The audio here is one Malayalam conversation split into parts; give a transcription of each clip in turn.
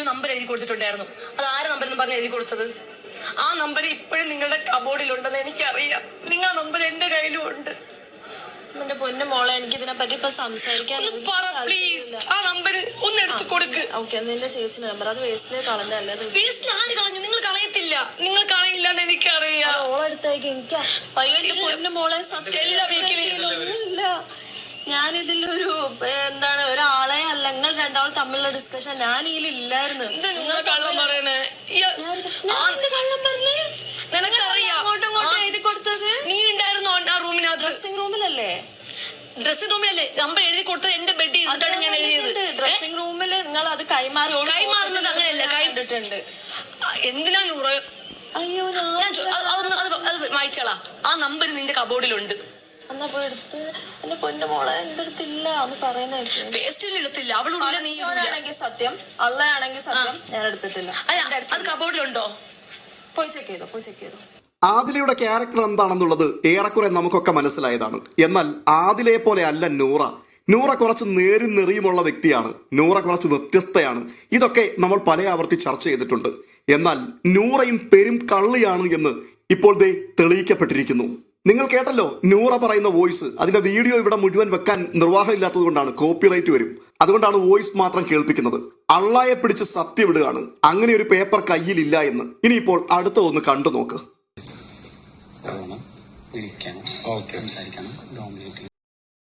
ഒരു നമ്പർ എഴുതി കൊടുത്തിട്ടുണ്ടായിരുന്നു. അത് ആരെ നമ്പർ എന്ന് പറഞ്ഞ് എഴുതി കൊടുത്തത്? ആ നമ്പർ ഇപ്പോഴും നിങ്ങളുടെ കബോർഡിലുണ്ടെന്ന് എനിക്കറിയാം. നിങ്ങളുടെ നമ്പർ എന്റെ കയ്യിലും ഉണ്ട്. എന്റെ പൊന്നു മോളെ എനിക്ക് ഇതിനെ പറ്റി ഇപ്പൊ സംസാരിക്കാൻ പ്ലീസ് ആ നമ്പർ ഒന്ന് എടുത്ത് കൊടുക്ക്. ഓക്കെ നിന്റെ ചേച്ചിന്റെ നമ്പർ അത് വേസ്റ്റിലേക്ക് കളഞ്ഞല്ലേ വേസ്റ്റിൽ ആര് കളഞ്ഞു? നിങ്ങൾ കളയത്തില്ല. നിങ്ങൾ കളയില്ല എന്ന് എനിക്കറിയാം ഓളെടുത്തേക്ക് എനിക്ക്. അയ്യോ എന്റെ പൊന്നു മോളെ സത്യം എല്ലാ വീക്കിലും ഒന്നുമില്ല ഞാനിതിലൊരു എന്താണ് ഒരാളെ അല്ല നിങ്ങൾ രണ്ടാളും തമ്മിലുള്ള ഡിസ്കഷൻ ഞാൻ ഇതിലില്ലായിരുന്നു കള്ളം പറയണേ? കള്ളം പറഞ്ഞേ? നിനക്കറിയാം. അങ്ങോട്ടും ഇങ്ങോട്ടും എഴുതി കൊടുത്തത് നീ ഉണ്ടായിരുന്നോ ആ റൂമിനകത്ത്? ഡ്രസ്സിംഗ് റൂമിലല്ലേ ഡ്രസ്സിംഗ് റൂമിലല്ലേ നമ്പർ എഴുതി കൊടുത്തത് എന്റെ ബെഡിൽ ചെയ്തിട്ടാണ് ഞാൻ എഴുതിയത്. ഡ്രസ്സിംഗ് റൂമിൽ നിങ്ങൾ അത് കൈമാറി കൈമാറുന്നത് അങ്ങനെയല്ല. കൈ കണ്ടിട്ടുണ്ട്. എന്തിനാ നൂറ്? അയ്യോ ഞാൻ ഞാൻ അത് അതൊന്ന് അത് അത് വായിച്ചോളാ ആ നമ്പർ നിന്റെ കബോർഡിലുണ്ട് എന്നാ പോയി എടുത്ത് എന്റെ പൊന്നു മോളെ എന്തെടുത്തില്ല എന്ന് പറയുന്ന പേസ്റ്റിൽ എടുത്തില്ല. അവളുള്ള നീ. ആണെങ്കിൽ സത്യം അള്ളയാണെങ്കിൽ സത്യം ഞാൻ എടുത്തിട്ടില്ല. അത് കബോർഡിലുണ്ടോ പോയി ചെക്ക് ചെയ്തോ പോയി ചെക്ക് ചെയ്തോ. ആദിലയുടെ ക്യാരക്ടർ എന്താണെന്നുള്ളത് ഏറെക്കുറെ നമുക്കൊക്കെ മനസ്സിലായതാണ്. എന്നാൽ ആദിലയെ പോലെ അല്ല നൂറ. നൂറ കുറച്ച് നേരും നെറിയുമുള്ള വ്യക്തിയാണ്. നൂറ കുറച്ച് വ്യത്യസ്തയാണ്. ഇതൊക്കെ നമ്മൾ പല ആവർത്തി ചർച്ച ചെയ്തിട്ടുണ്ട്. എന്നാൽ നൂറയും പെരും കള്ളിയാണ് എന്ന് ഇപ്പോൾ ദേ തെളിയിക്കപ്പെട്ടിരിക്കുന്നു. നിങ്ങൾ കേട്ടല്ലോ നൂറ പറയുന്ന വോയിസ്. അതിന്റെ വീഡിയോ ഇവിടെ മുഴുവൻ വെക്കാൻ നിർവാഹമില്ലാത്തത് കൊണ്ടാണ് കോപ്പിറൈറ്റ് വരും. അതുകൊണ്ടാണ് വോയിസ് മാത്രം കേൾപ്പിക്കുന്നത്. അള്ളായെ പിടിച്ച് സത്യം വിടുകയാണ് അങ്ങനെ ഒരു പേപ്പർ കയ്യിലില്ല എന്ന്. ഇനിയിപ്പോൾ അടുത്തതൊന്ന് കണ്ടു നോക്ക്.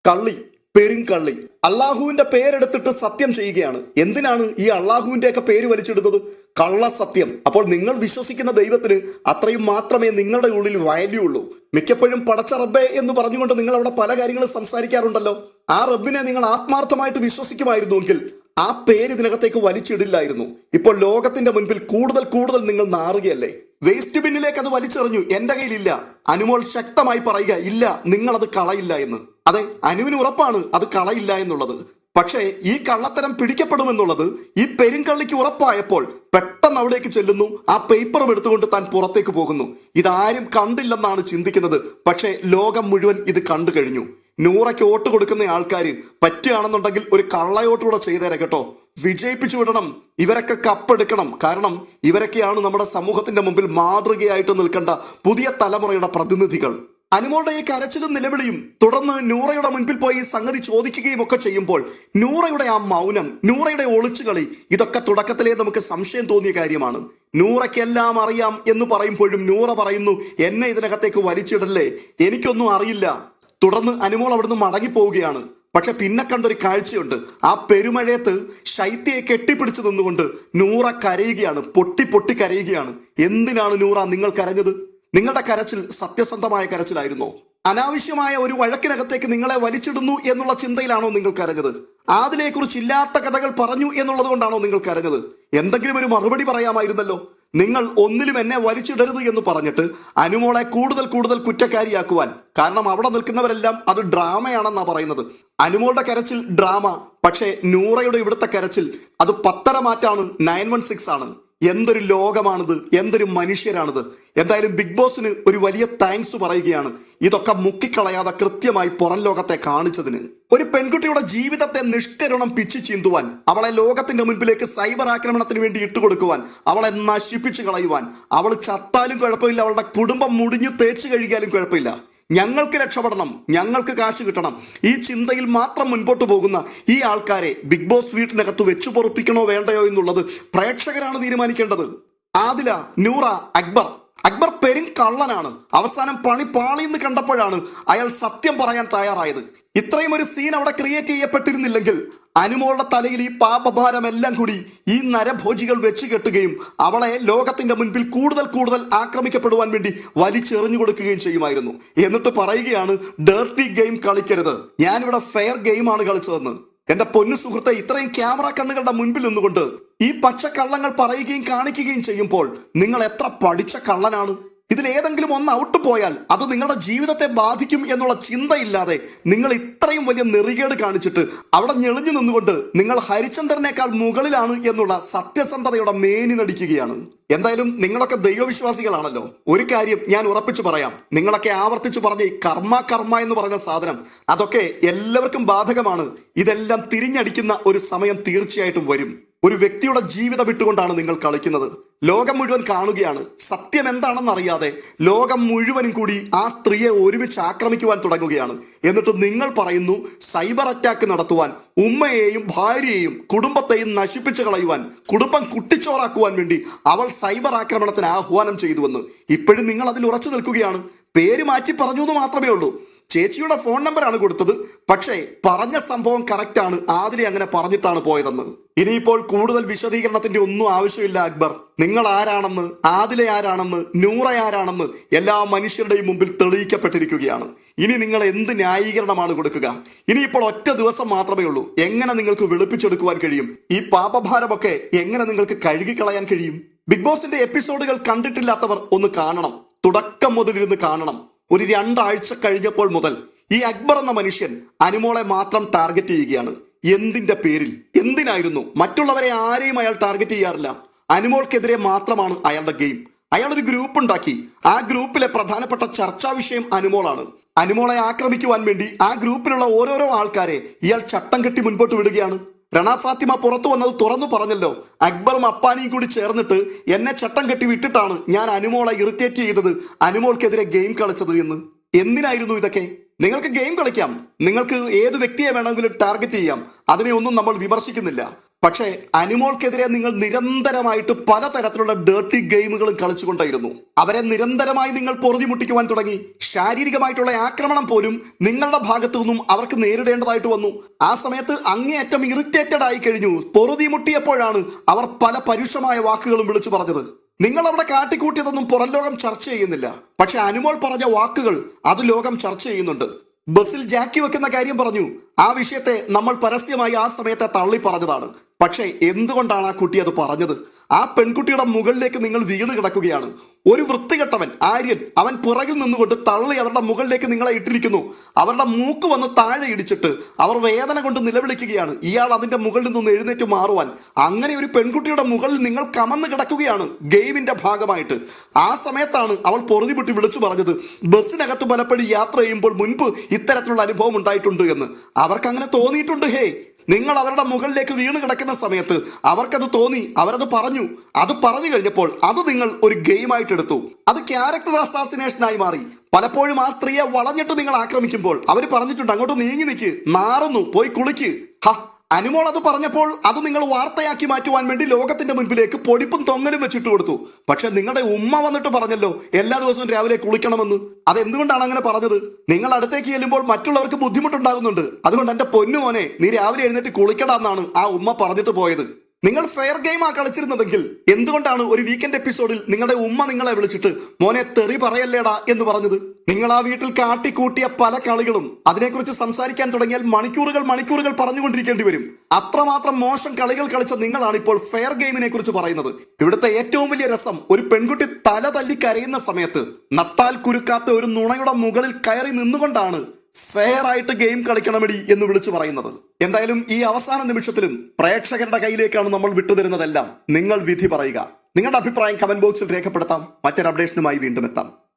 കള്ളി പെരും കള്ളി. അള്ളാഹുവിന്റെ പേരെടുത്തിട്ട് സത്യം ചെയ്യുകയാണ്. എന്തിനാണ് ഈ അള്ളാഹുവിന്റെ ഒക്കെ പേര് വലിച്ചെടുത്തത് കള്ള സത്യം അപ്പോൾ നിങ്ങൾ വിശ്വസിക്കുന്ന ദൈവത്തിന് അത്രയും മാത്രമേ നിങ്ങളുടെ ഉള്ളിൽ വാല്യൂ ഉള്ളൂ. മിക്കപ്പോഴും പടച്ച റബ്ബെ എന്ന് പറഞ്ഞുകൊണ്ട് നിങ്ങൾ അവിടെ പല കാര്യങ്ങളും സംസാരിക്കാറുണ്ടല്ലോ. ആ റബ്ബിനെ നിങ്ങൾ ആത്മാർത്ഥമായിട്ട് വിശ്വസിക്കുമായിരുന്നുവെങ്കിൽ ആ പേര് ഇതിനകത്തേക്ക് വലിച്ചിടില്ലായിരുന്നു. ഇപ്പോൾ ലോകത്തിന്റെ മുൻപിൽ കൂടുതൽ കൂടുതൽ നിങ്ങൾ നാറുകയല്ലേ? വേസ്റ്റ് ബിന്നിലേക്ക് അത് വലിച്ചെറിഞ്ഞു. എന്റെ കയ്യിലില്ല. അനുമോൾ ശക്തമായി പറയുക ഇല്ല നിങ്ങൾ അത് കളയില്ല എന്ന്. അതെ അനുവിന് ഉറപ്പാണ് അത് കളയില്ല എന്നുള്ളത്. പക്ഷേ ഈ കള്ളത്തരം പിടിക്കപ്പെടുമെന്നുള്ളത് ഈ പെരുങ്കള്ളിക്ക് ഉറപ്പായപ്പോൾ പെട്ടെന്ന് അവിടേക്ക് ചെല്ലുന്നു. ആ പേപ്പറും എടുത്തുകൊണ്ട് താൻ പുറത്തേക്ക് പോകുന്നു. ഇതാരും കണ്ടില്ലെന്നാണ് ചിന്തിക്കുന്നത്. പക്ഷേ ലോകം മുഴുവൻ ഇത് കണ്ടു കഴിഞ്ഞു. നൂറയ്ക്ക് വോട്ട് കൊടുക്കുന്ന ആൾക്കാർ പറ്റുകയാണെന്നുണ്ടെങ്കിൽ ഒരു കള്ളയോട്ടുകൂടെ ചെയ്തേരെ കേട്ടോ. വിജയിപ്പിച്ചു വിടണം. ഇവരൊക്കെ കപ്പെടുക്കണം. കാരണം ഇവരൊക്കെയാണ് നമ്മുടെ സമൂഹത്തിന്റെ മുമ്പിൽ മാതൃകയായിട്ട് നിൽക്കേണ്ട പുതിയ തലമുറയുടെ പ്രതിനിധികൾ. അനുമോളുടെ ഈ കരച്ചിലും നിലവിളിയും തുടർന്ന് നൂറയുടെ മുൻപിൽ പോയി സംഗതി ചോദിക്കുകയും ഒക്കെ ചെയ്യുമ്പോൾ നൂറയുടെ ആ മൗനം നൂറയുടെ ഒളിച്ചുകളി ഇതൊക്കെ തുടക്കത്തിലേ നമുക്ക് സംശയം തോന്നിയ കാര്യമാണ്. നൂറയ്ക്കെല്ലാം അറിയാം എന്ന് പറയുമ്പോഴും നൂറ പറയുന്നു എന്നെ ഇതിനകത്തേക്ക് വലിച്ചിടല്ലേ? എനിക്കൊന്നും അറിയില്ല. തുടർന്ന് അനുമോൾ അവിടുന്ന് മടങ്ങിപ്പോവുകയാണ്. പക്ഷെ പിന്നെ കണ്ടൊരു കാഴ്ചയുണ്ട്. ആ പെരുമഴയത്ത് ശൈത്യയെ കെട്ടിപ്പിടിച്ചു നിന്നുകൊണ്ട് നൂറ കരയുകയാണ് പൊട്ടി പൊട്ടി കരയുകയാണ്. എന്തിനാണ് നൂറ നിങ്ങൾ കരഞ്ഞത്? നിങ്ങളുടെ കരച്ചിൽ സത്യസന്ധമായ കരച്ചിലായിരുന്നോ. അനാവശ്യമായ ഒരു വഴക്കിനകത്തേക്ക് നിങ്ങളെ വലിച്ചിടുന്നു എന്നുള്ള ചിന്തയിലാണോ നിങ്ങൾ കരഞ്ഞത്? അതിനെക്കുറിച്ച് ഇല്ലാത്ത കഥകൾ പറഞ്ഞു എന്നുള്ളത് കൊണ്ടാണോ നിങ്ങൾ കരഞ്ഞത്? എന്തെങ്കിലും ഒരു മറുപടി പറയാമായിരുന്നല്ലോ. നിങ്ങൾ ഒന്നിലും എന്നെ വലിച്ചിടരുത് എന്ന് പറഞ്ഞിട്ട് അനുമോളെ കൂടുതൽ കൂടുതൽ കുറ്റക്കാരിയാക്കുവാൻ. കാരണം അവിടെ നിൽക്കുന്നവരെല്ലാം അത് ഡ്രാമയാണെന്നാ പറയുന്നത്. അനുമോളുടെ കരച്ചിൽ ഡ്രാമ. പക്ഷേ നൂറയുടെ ഇവിടുത്തെ കരച്ചിൽ അത് പത്തര മാറ്റാണ് നയൻ വൺ സിക്സ് ആണ്. എന്തൊരു ലോകമാണിത്? എന്തൊരു മനുഷ്യരാണിത്? എന്തായാലും ബിഗ് ബോസിന് ഒരു വലിയ താങ്ക്സ് പറയുകയാണ്. ഇതൊക്കെ മുക്കിക്കളയാതെ കൃത്യമായി പുറം ലോകത്തെ കാണിച്ചതിന്. ഒരു പെൺകുട്ടിയുടെ ജീവിതത്തെ നിഷ്കരുണം പിച്ചു ചീന്തുവാൻ അവളെ ലോകത്തിന്റെ മുൻപിലേക്ക് സൈബർ ആക്രമണത്തിന് വേണ്ടി ഇട്ടുകൊടുക്കുവാൻ അവളെ നശിപ്പിച്ചു കളയുവാൻ അവൾ ചത്താലും കുഴപ്പമില്ല അവളുടെ കുടുംബം മുടിഞ്ഞു തേച്ചു കഴുകിയാലും കുഴപ്പമില്ല. ഞങ്ങൾക്ക് രക്ഷപ്പെടണം ഞങ്ങൾക്ക് കാശ് കിട്ടണം. ഈ ചിന്തയിൽ മാത്രം മുൻപോട്ട് പോകുന്ന ഈ ആൾക്കാരെ ബിഗ് ബോസ് വീട്ടിനകത്ത് വെച്ചു പൊറുപ്പിക്കണോ വേണ്ടയോ എന്നുള്ളത് പ്രേക്ഷകരാണ് തീരുമാനിക്കേണ്ടത്. ആദില നൂറ അക്ബർ. അക്ബർ പെരും കള്ളനാണ്. അവസാനം പണി പാളിയെന്ന് കണ്ടപ്പോഴാണ് അയാൾ സത്യം പറയാൻ തയ്യാറായത്. ഇത്രയും ഒരു സീൻ അവിടെ ക്രിയേറ്റ് ചെയ്യപ്പെട്ടിരുന്നില്ലെങ്കിൽ അനുമോളുടെ തലയിൽ ഈ പാപഭാരമെല്ലാം കൂടി ഈ നരഭോജികൾ വെച്ച് കെട്ടുകയും അവളെ ലോകത്തിന്റെ മുൻപിൽ കൂടുതൽ കൂടുതൽ ആക്രമിക്കപ്പെടുവാൻ വേണ്ടി വലിച്ചെറിഞ്ഞു കൊടുക്കുകയും ചെയ്യുമായിരുന്നു. എന്നിട്ട് പറയുകയാണ് ഡേർട്ടി ഗെയിം കളിക്കരുത്. ഞാനിവിടെ ഫെയർ ഗെയിമാണ് കളിച്ചതെന്ന്. എന്റെ പൊന്നു സുഹൃത്തെ ഇത്രയും ക്യാമറ കണ്ണുകളുടെ മുൻപിൽ നിന്നുകൊണ്ട് ഈ പച്ച കള്ളങ്ങൾ പറയുകയും കാണിക്കുകയും ചെയ്യുമ്പോൾ നിങ്ങൾ എത്ര പഠിച്ച കള്ളനാണ്? ഇതിൽ ഏതെങ്കിലും ഒന്ന് ഔട്ട് പോയാൽ അത് നിങ്ങളുടെ ജീവിതത്തെ ബാധിക്കും എന്നുള്ള ചിന്തയില്ലാതെ നിങ്ങൾ ഇത്രയും വലിയ നെറികേട് കാണിച്ചിട്ട് അവിടെ ഞെളിഞ്ഞു നിന്നുകൊണ്ട് നിങ്ങൾ ഹരിചന്ദ്രനേക്കാൾ മുകളിലാണ് എന്നുള്ള സത്യസന്ധതയുടെ മേനി നടിക്കുകയാണ്. എന്തായാലും നിങ്ങളൊക്കെ ദൈവവിശ്വാസികളാണല്ലോ. ഒരു കാര്യം ഞാൻ ഉറപ്പിച്ചു പറയാം. നിങ്ങളൊക്കെ ആവർത്തിച്ചു പറഞ്ഞ ഈ കർമ്മ കർമ്മ എന്ന് പറഞ്ഞ സാധനം അതൊക്കെ എല്ലാവർക്കും ബാധകമാണ്. ഇതെല്ലാം തിരിഞ്ഞടിക്കുന്ന ഒരു സമയം തീർച്ചയായിട്ടും വരും. ഒരു വ്യക്തിയുടെ ജീവിതം ഇട്ടുകൊണ്ടാണ് നിങ്ങൾ കളിക്കുന്നത്. ലോകം മുഴുവൻ കാണുകയാണ്. സത്യം എന്താണെന്ന് അറിയാതെ ലോകം മുഴുവനും കൂടി ആ സ്ത്രീയെ ഒരുമിച്ച് ആക്രമിക്കുവാൻ തുടങ്ങുകയാണ്. എന്നിട്ട് നിങ്ങൾ പറയുന്നു സൈബർ അറ്റാക്ക് നടത്തുവാൻ ഉമ്മയെയും ഭാര്യയെയും കുടുംബത്തെയും നശിപ്പിച്ചു കളയുവാൻ കുടുംബം കുട്ടിച്ചോറാക്കുവാൻ വേണ്ടി അവൾ സൈബർ ആക്രമണത്തിന് ആഹ്വാനം ചെയ്തുവെന്ന്. ഇപ്പോഴും നിങ്ങൾ അതിൽ ഉറച്ചു നിൽക്കുകയാണ്. പേര് മാറ്റി പറഞ്ഞു എന്ന് മാത്രമേ ഉള്ളൂ. ചേച്ചിയുടെ ഫോൺ നമ്പറാണ് കൊടുത്തത്. പക്ഷേ പറഞ്ഞ സംഭവം കറക്റ്റ് ആണ്. ആദിലെ അങ്ങനെ പറഞ്ഞിട്ടാണ് പോയതെന്ന്. ഇനിയിപ്പോൾ കൂടുതൽ വിശദീകരണത്തിന്റെ ഒന്നും ആവശ്യമില്ല അക്ബർ. നിങ്ങൾ ആരാണെന്ന് ആദിലെ ആരാണെന്ന് നൂറ ആരാണെന്ന് എല്ലാ മനുഷ്യരുടെയും മുമ്പിൽ തെളിയിക്കപ്പെട്ടിരിക്കുകയാണ്. ഇനി നിങ്ങൾ എന്ത് ന്യായീകരണമാണ് കൊടുക്കുക? ഇനിയിപ്പോൾ ഒറ്റ ദിവസം മാത്രമേ ഉള്ളൂ. എങ്ങനെ നിങ്ങൾക്ക് വെളുപ്പിച്ചെടുക്കുവാൻ കഴിയും? ഈ പാപഭാരമൊക്കെ എങ്ങനെ നിങ്ങൾക്ക് കഴുകിക്കളയാൻ കഴിയും? ബിഗ് ബോസിന്റെ എപ്പിസോഡുകൾ കണ്ടിട്ടില്ലാത്തവർ ഒന്ന് കാണണം. തുടക്കം മുതലിരുന്ന് കാണണം. ഒരു രണ്ടാഴ്ച കഴിഞ്ഞപ്പോൾ മുതൽ ഈ അക്ബർ എന്ന മനുഷ്യൻ അനുമോളെ മാത്രം ടാർഗറ്റ് ചെയ്യുകയാണ്. എന്തിന്റെ പേരിൽ? എന്തിനായിരുന്നു? മറ്റുള്ളവരെ ആരെയും അയാൾ ടാർഗറ്റ് ചെയ്യാറില്ല. അനുമോൾക്കെതിരെ മാത്രമാണ് അയാളുടെ ഗെയിം അയാൾ ഒരു ഗ്രൂപ്പ് ഉണ്ടാക്കി. ആ ഗ്രൂപ്പിലെ പ്രധാനപ്പെട്ട ചർച്ചാ വിഷയം അനുമോളാണ്. അനുമോളെ ആക്രമിക്കുവാൻ വേണ്ടി ആ ഗ്രൂപ്പിലുള്ള ഓരോരോ ആൾക്കാരെ ഇയാൾ ചട്ടം കെട്ടി മുൻപോട്ട് വിടുകയാണ്. രണ ഫാത്തിമ പുറത്തു വന്നത് തുറന്നു പറഞ്ഞല്ലോ. അക്ബറും അപ്പാനിയും കൂടി ചേർന്നിട്ട് എന്നെ ചട്ടം കെട്ടി വിട്ടിട്ടാണ് ഞാൻ അനുമോളെ ഇറിറ്റേറ്റ് ചെയ്തത്. അനുമോൾക്കെതിരെ ഗെയിം കളിച്ചത് എന്ന്. എന്തിനായിരുന്നു ഇതൊക്കെ? നിങ്ങൾക്ക് ഗെയിം കളിക്കാം. നിങ്ങൾക്ക് ഏത് വ്യക്തിയെ വേണമെങ്കിലും ടാർഗറ്റ് ചെയ്യാം. അതിനെ ഒന്നും നമ്മൾ വിമർശിക്കുന്നില്ല. പക്ഷേ അനിമോൾക്കെതിരെ നിങ്ങൾ നിരന്തരമായിട്ട് പലതരത്തിലുള്ള ഡേർട്ടി ഗെയിമുകളും കളിച്ചുകൊണ്ടായിരുന്നു. അവരെ നിരന്തരമായി നിങ്ങൾ പൊറുതിമുട്ടിക്കുവാൻ തുടങ്ങി. ശാരീരികമായിട്ടുള്ള ആക്രമണം പോലും നിങ്ങളുടെ ഭാഗത്തു നിന്നും അവർക്ക് നേരിടേണ്ടതായിട്ട് വന്നു. ആ സമയത്ത് അങ്ങേയറ്റം ഇറിറ്റേറ്റഡ് ആയി കഴിഞ്ഞു. പൊറുതിമുട്ടിയപ്പോഴാണ് അവർ പല പരുഷമായ വാക്കുകളും വിളിച്ചു പറഞ്ഞത്. നിങ്ങൾ അവിടെ കാട്ടിക്കൂട്ടിയതൊന്നും പുറം ലോകം ചർച്ച ചെയ്യുന്നില്ല. പക്ഷെ അനുമോൾ പറഞ്ഞ വാക്കുകൾ അത് ലോകം ചർച്ച ചെയ്യുന്നുണ്ട്. ബസ്സിൽ ജാക്കി വെക്കുന്ന കാര്യം പറഞ്ഞു. ആ വിഷയത്തെ നമ്മൾ പരസ്യമായി ആ സമയത്തെ തള്ളി പറഞ്ഞതാണ് പക്ഷേ എന്തുകൊണ്ടാണ് ആ കുട്ടി അത് പറഞ്ഞത്? ആ പെൺകുട്ടിയുടെ മുകളിലേക്ക് നിങ്ങൾ വീണ് കിടക്കുകയാണ്. ഒരു വൃത്തികെട്ടവൻ ആര്യൻ അവൻ പുറകിൽ നിന്നുകൊണ്ട് തള്ളി അവരുടെ മുകളിലേക്ക് നിങ്ങളെ ഇട്ടിരിക്കുന്നു. അവരുടെ മൂക്ക് വന്ന് താഴെ ഇടിച്ചിട്ട് അവർ വേദന കൊണ്ട് നിലവിളിക്കുകയാണ്. ഇയാൾ അതിന്റെ മുകളിൽ നിന്ന് എഴുന്നേറ്റ് മാറുവാൻ. അങ്ങനെ ഒരു പെൺകുട്ടിയുടെ മുകളിൽ നിങ്ങൾ കമന്ന് കിടക്കുകയാണ് ഗെയിമിന്റെ ഭാഗമായിട്ട്. ആ സമയത്താണ് അവൾ പൊറുതിമുട്ടി വിളിച്ചു പറഞ്ഞത് ബസ്സിനകത്ത് പലപ്പോഴും യാത്ര ചെയ്യുമ്പോൾ മുൻപ് ഇത്തരത്തിലുള്ള അനുഭവം ഉണ്ടായിട്ടുണ്ട് എന്ന്. അവർക്ക് അങ്ങനെ തോന്നിയിട്ടുണ്ട് ഹേ നിങ്ങൾ അവരുടെ മുകളിലേക്ക് വീണ് കിടക്കുന്ന സമയത്ത് അവർക്കത് തോന്നി അവരത് പറഞ്ഞു. അത് പറഞ്ഞു കഴിഞ്ഞപ്പോൾ അത് നിങ്ങൾ ഒരു ഗെയിമായിട്ട് എടുത്തു. അത് ക്യാരക്ടർ അസാസിനേഷനായി മാറി. പലപ്പോഴും ആ സ്ത്രീയെ വളഞ്ഞിട്ട് നിങ്ങൾ ആക്രമിക്കുമ്പോൾ അവർ പറഞ്ഞിട്ടുണ്ട് അങ്ങോട്ട് നീങ്ങി നിൽക്ക് നാറുന്നു. പോയി കുളിക്ക്. ഹ അനുമോൾ അത് പറഞ്ഞപ്പോൾ അത് നിങ്ങൾ വാർത്തയാക്കി മാറ്റുവാൻ വേണ്ടി ലോകത്തിന്റെ മുൻപിലേക്ക് പൊടിപ്പും തൊങ്ങലും വെച്ചിട്ട് കൊടുത്തു. പക്ഷെ നിങ്ങളുടെ ഉമ്മ വന്നിട്ട് പറഞ്ഞല്ലോ എല്ലാ ദിവസവും രാവിലെ കുളിക്കണമെന്ന്. അതെന്തുകൊണ്ടാണ് അങ്ങനെ പറഞ്ഞത്? നിങ്ങൾ അടുത്തേക്ക് ചെല്ലുമ്പോൾ മറ്റുള്ളവർക്ക് ബുദ്ധിമുട്ടുണ്ടാകുന്നുണ്ട്. അതുകൊണ്ട് എന്റെ പൊന്നു മോനെ നീ രാവിലെ എഴുന്നേറ്റ് കുളിക്കടാന്നാണ് ആ ഉമ്മ പറഞ്ഞിട്ട് പോയത്. നിങ്ങൾ ഫെയർ ഗെയിം ആ കളിച്ചിരുന്നതെങ്കിൽ എന്തുകൊണ്ടാണ് ഒരു വീക്കെൻഡ് എപ്പിസോഡിൽ നിങ്ങളുടെ ഉമ്മ നിങ്ങളെ വിളിച്ചിട്ട് മോനെ തെറി പറയല്ലേടാ എന്ന് പറഞ്ഞത്? നിങ്ങൾ ആ വീട്ടിൽ കാട്ടിക്കൂട്ടിയ പല കളികളും അതിനെക്കുറിച്ച് സംസാരിക്കാൻ തുടങ്ങിയാൽ മണിക്കൂറുകൾ മണിക്കൂറുകൾ പറഞ്ഞുകൊണ്ടിരിക്കേണ്ടി വരും. അത്രമാത്രം മോശം കളികൾ കളിച്ച നിങ്ങളാണ് ഇപ്പോൾ ഫെയർ ഗെയിമിനെ കുറിച്ച് പറയുന്നത്. ഇവിടുത്തെ ഏറ്റവും വലിയ രസം ഒരു പെൺകുട്ടി തല തല്ലി കരയുന്ന സമയത്ത് നട്ടാൽ കുരുക്കാത്ത ഒരു നുണയുടെ മുകളിൽ കയറി നിന്നുകൊണ്ടാണ് ഫെയർ ആയിട്ട് ഗെയിം കളിക്കണമെടി എന്ന് വിളിച്ചു പറയുന്നത്. എന്തായാലും ഈ അവസാന നിമിഷത്തിലും പ്രേക്ഷകരുടെ കയ്യിലേക്കാണ് നമ്മൾ വിട്ടുതരുന്നതെല്ലാം. നിങ്ങൾ വിധി പറയുക. നിങ്ങളുടെ അഭിപ്രായം കമന്റ് ബോക്സിൽ രേഖപ്പെടുത്താം. മറ്റൊരു അപ്ഡേഷനുമായി വീണ്ടും എത്താം.